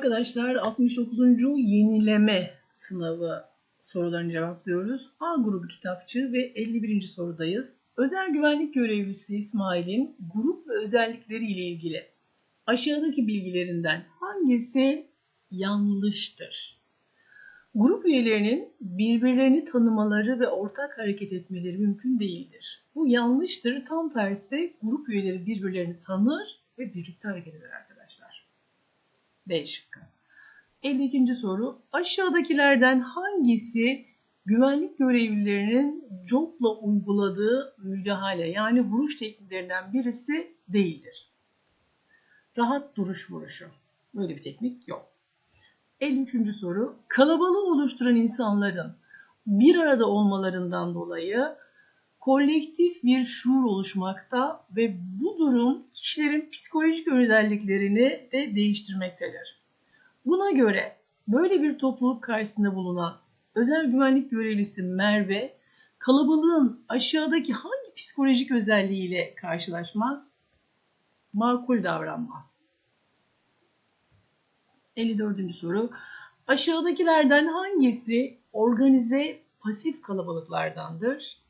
arkadaşlar 69. yenileme sınavı sorularını cevaplıyoruz. A grubu kitapçı ve 51. sorudayız. Özel güvenlik görevlisi İsmail'in grup ve özellikleri ile ilgili aşağıdaki bilgilerinden hangisi yanlıştır? Grup üyelerinin birbirlerini tanımaları ve ortak hareket etmeleri mümkün değildir. Bu yanlıştır. Tam tersi grup üyeleri birbirlerini tanır ve birlikte hareket eder arkadaşlar. B şıkkı. 52. soru. Aşağıdakilerden hangisi güvenlik görevlilerinin COP'la uyguladığı müdahale yani vuruş tekniklerinden birisi değildir? Rahat duruş vuruşu. Böyle bir teknik yok. 53. soru. Kalabalığı oluşturan insanların bir arada olmalarından dolayı kolektif bir şuur oluşmakta ve bu durum kişilerin psikolojik özelliklerini de değiştirmektedir. Buna göre böyle bir topluluk karşısında bulunan özel güvenlik görevlisi Merve kalabalığın aşağıdaki hangi psikolojik özelliğiyle karşılaşmaz? Makul davranma. 54. soru. Aşağıdakilerden hangisi organize pasif kalabalıklardandır?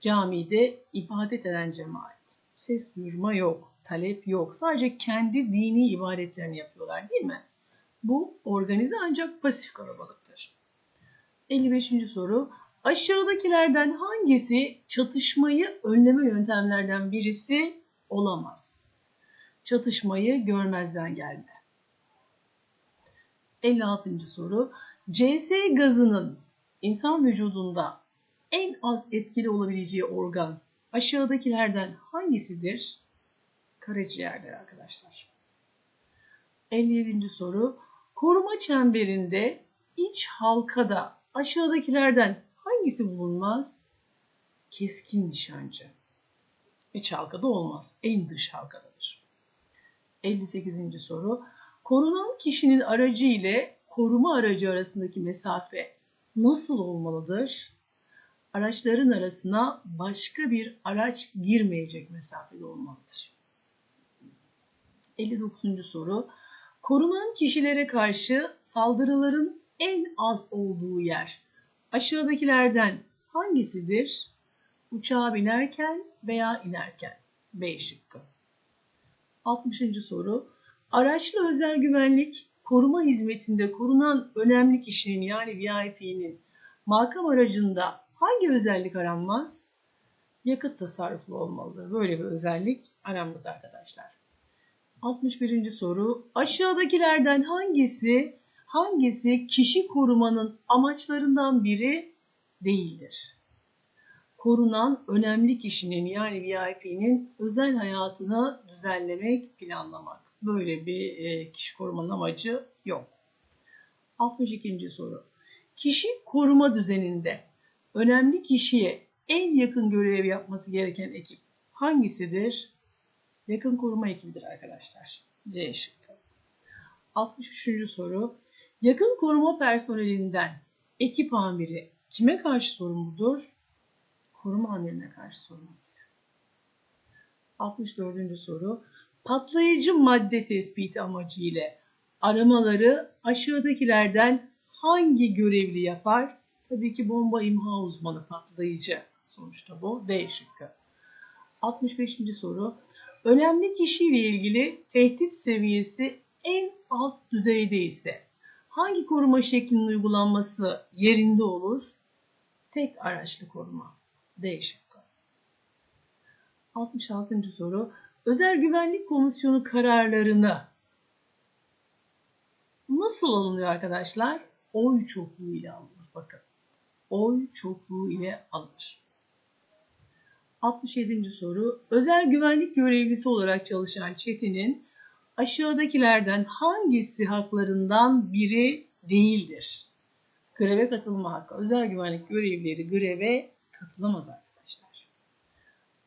Camide ibadet eden cemaat. Ses duyurma yok, talep yok. Sadece kendi dini ibadetlerini yapıyorlar değil mi? Bu organize ancak pasif kalabalıktır. 55. soru. Aşağıdakilerden hangisi çatışmayı önleme yöntemlerden birisi olamaz? Çatışmayı görmezden gelme. 56. soru. CS gazının insan vücudunda en az etkili olabileceği organ aşağıdakilerden hangisidir? Karaciğerler arkadaşlar. 57. soru. Koruma çemberinde iç halkada aşağıdakilerden hangisi bulunmaz? Keskin nişancı. İç halkada olmaz. En dış halkadadır. 58. soru. Korunan kişinin aracı ile koruma aracı arasındaki mesafe nasıl olmalıdır? Araçların arasına başka bir araç girmeyecek mesafede olmalıdır. 59. soru. Korunan kişilere karşı saldırıların en az olduğu yer aşağıdakilerden hangisidir? Uçağa binerken veya inerken. B şıkkı. 60. soru. Araçlı özel güvenlik koruma hizmetinde korunan önemli kişinin yani VIP'nin makam aracında hangi özellik aranmaz? Yakıt tasarruflu olmalıdır. Böyle bir özellik aranmaz arkadaşlar. 61. soru. Aşağıdakilerden hangisi hangisi kişi korumanın amaçlarından biri değildir? Korunan önemli kişinin yani VIP'nin özel hayatını düzenlemek, planlamak. Böyle bir e, kişi korumanın amacı yok. 62. soru. Kişi koruma düzeninde önemli kişiye en yakın görev yapması gereken ekip hangisidir? Yakın koruma ekibidir arkadaşlar. C şıkkı. 63. soru. Yakın koruma personelinden ekip amiri kime karşı sorumludur? Koruma amirine karşı sorumludur. 64. soru. Patlayıcı madde tespiti amacı ile aramaları aşağıdakilerden hangi görevli yapar? Tabii ki bomba imha uzmanı patlayıcı. Sonuçta bu D şıkkı. 65. soru. Önemli kişiyle ilgili tehdit seviyesi en alt düzeyde ise hangi koruma şeklinin uygulanması yerinde olur? Tek araçlı koruma. D şıkkı. 66. soru. Özel Güvenlik Komisyonu kararlarını nasıl alınıyor arkadaşlar? Oy çokluğu ile alınır. Bakın. Oy çokluğu ile alınır. 67. soru. Özel güvenlik görevlisi olarak çalışan Çetin'in aşağıdakilerden hangisi haklarından biri değildir? Greve katılma hakkı. Özel güvenlik görevlileri greve katılamaz arkadaşlar.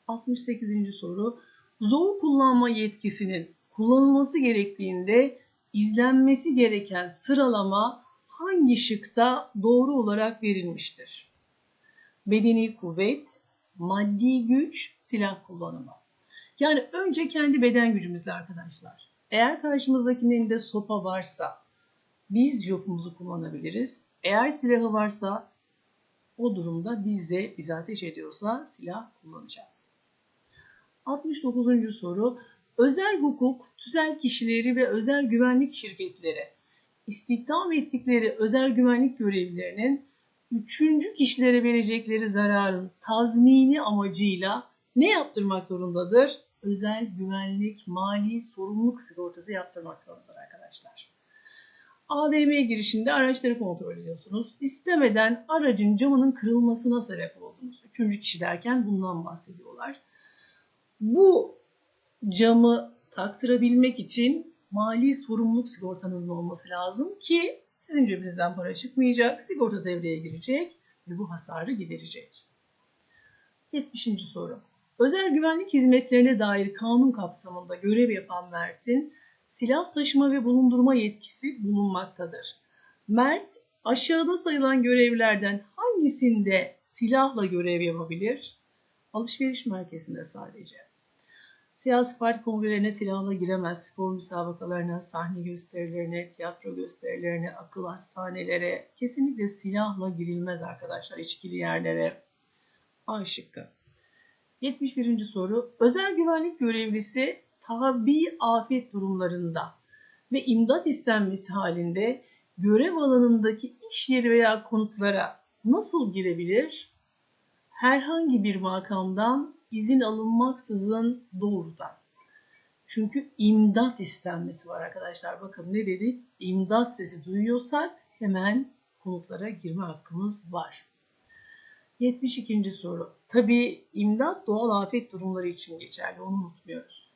68. soru. Zor kullanma yetkisinin kullanılması gerektiğinde izlenmesi gereken sıralama hangi şıkta doğru olarak verilmiştir? Bedeni kuvvet, maddi güç, silah kullanımı. Yani önce kendi beden gücümüzle arkadaşlar. Eğer karşımızdakinin elinde sopa varsa biz jopumuzu kullanabiliriz. Eğer silahı varsa o durumda biz de bizi ateş ediyorsa silah kullanacağız. 69. soru. Özel hukuk, tüzel kişileri ve özel güvenlik şirketleri istihdam ettikleri özel güvenlik görevlilerinin üçüncü kişilere verecekleri zararın tazmini amacıyla ne yaptırmak zorundadır? Özel güvenlik, mali sorumluluk sigortası yaptırmak zorundadır arkadaşlar. AVM girişinde araçları kontrol ediyorsunuz. İstemeden aracın camının kırılmasına sebep oldunuz. Üçüncü kişi derken bundan bahsediyorlar. Bu camı taktırabilmek için mali sorumluluk sigortanızın olması lazım ki sizin cebinizden para çıkmayacak, sigorta devreye girecek ve bu hasarı giderecek. 70. soru. Özel güvenlik hizmetlerine dair kanun kapsamında görev yapan Mert'in silah taşıma ve bulundurma yetkisi bulunmaktadır. Mert aşağıda sayılan görevlerden hangisinde silahla görev yapabilir? Alışveriş merkezinde sadece. Siyasi parti kongrelerine silahla giremez, spor müsabakalarına, sahne gösterilerine, tiyatro gösterilerine, akıl hastanelere kesinlikle silahla girilmez arkadaşlar içkili yerlere. A şıkkı. 71. soru. Özel güvenlik görevlisi tabi afet durumlarında ve imdat istenmesi halinde görev alanındaki iş yeri veya konutlara nasıl girebilir? Herhangi bir makamdan izin alınmaksızın doğrudan. Çünkü imdat istenmesi var arkadaşlar. Bakın ne dedik? İmdat sesi duyuyorsak hemen konutlara girme hakkımız var. 72. soru. Tabii imdat doğal afet durumları için geçerli. Onu unutmuyoruz.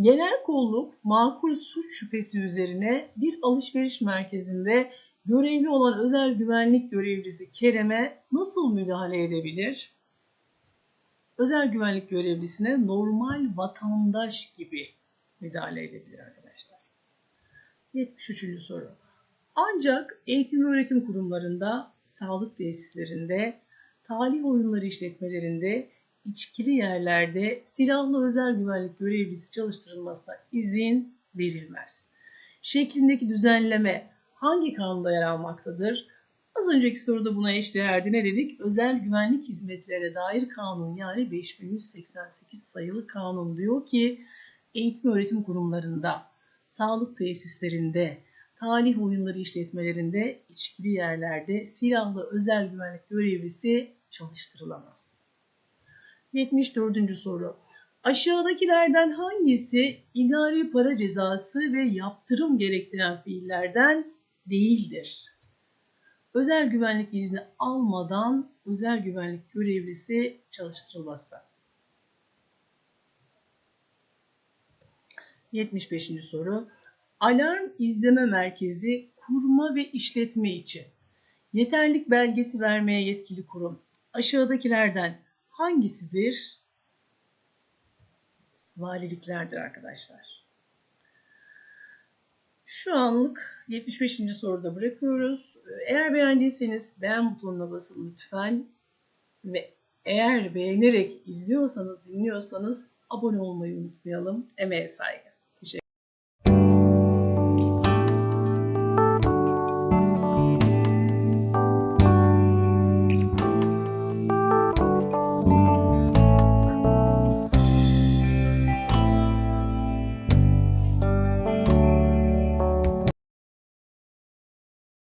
Genel kolluk makul suç şüphesi üzerine bir alışveriş merkezinde görevli olan özel güvenlik görevlisi Kerem'e nasıl müdahale edebilir? Özel güvenlik görevlisine normal vatandaş gibi müdahale edebilir arkadaşlar. 73. soru. Ancak eğitim öğretim kurumlarında, sağlık tesislerinde, talih oyunları işletmelerinde içkili yerlerde silahlı özel güvenlik görevlisi çalıştırılmasına izin verilmez. Şeklindeki düzenleme hangi kanunda yer almaktadır? Az önceki soruda buna eşdeğerdi. Ne dedik? Özel güvenlik hizmetlerine dair kanun yani 5188 sayılı kanun diyor ki eğitim öğretim kurumlarında, sağlık tesislerinde, talih oyunları işletmelerinde, içkili yerlerde silahlı özel güvenlik görevlisi çalıştırılamaz. 74. soru. Aşağıdakilerden hangisi idari para cezası ve yaptırım gerektiren fiillerden değildir? Özel güvenlik izni almadan özel güvenlik görevlisi çalıştırılması. 75. soru. Alarm izleme merkezi kurma ve işletme için yeterlik belgesi vermeye yetkili kurum aşağıdakilerden hangisidir? Valiliklerdir arkadaşlar. Şu anlık 75. soruda bırakıyoruz. Eğer beğendiyseniz beğen butonuna basın lütfen. Ve eğer beğenerek izliyorsanız, dinliyorsanız abone olmayı unutmayalım. Emeğe saygı.